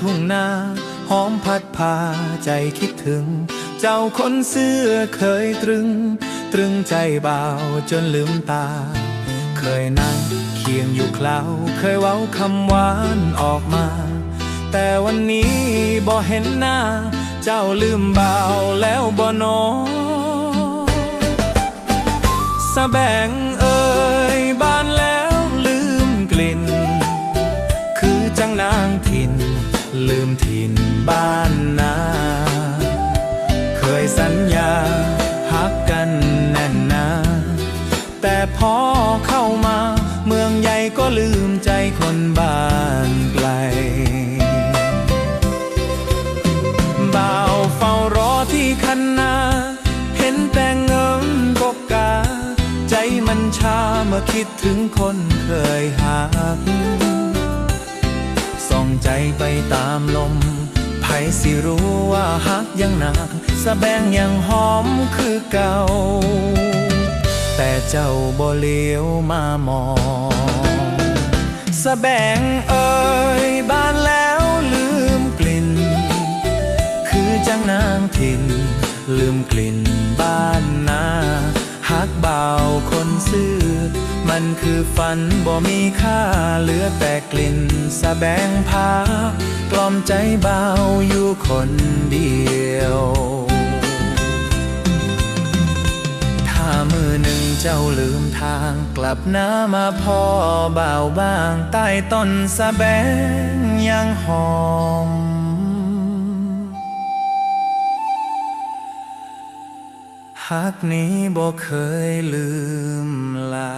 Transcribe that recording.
ทุ่งนาหอมพัดพาใจคิดถึง เจ้าคนเสื้อเคยตรึง ตรึงใจเบาจนลืมตา เคยนั่งเคียงอยู่เคล้าเคยเว้าคำหวานออกมา แต่วันนี้บ่เห็นหน้า เจ้าลืมเบาแล้วบ่นอสะแบงเมถิ่นบ้านนา เคยสัญญาฮักกันแน่นนา แต่พอเข้ามา เมืองใหญ่ก็ลืมใจคนบ้านไกลบ่าวเฝ้ารอที่คันนา เห็นแต่เงินกบกา ใจมันชาเมื่อคิดถึงคนเคยหัก ใจไปตามลมไผสิรู้ว่าฮักยังหนักสะแบงยังหอมคือเก่า แต่เจ้าบ่เลี้ยวมามองสะแบงเอ่ยบานแล้วลืมกลิ่น คือจังนางถิ่นลืมกลิ่นบ้าน ซื่อ มันคือฝันบ่มีค่าเหลือแต่กลิ่นสะแบงพากล่อมใจเบาอยู่คนเดียว ถ้ามือหนึ่งเจ้าลืมทางกลับหน้ามาพ่อเบาบาง ใต้ต้นสะแบงยังหอม ฮักนี้บ่เคยลืมลา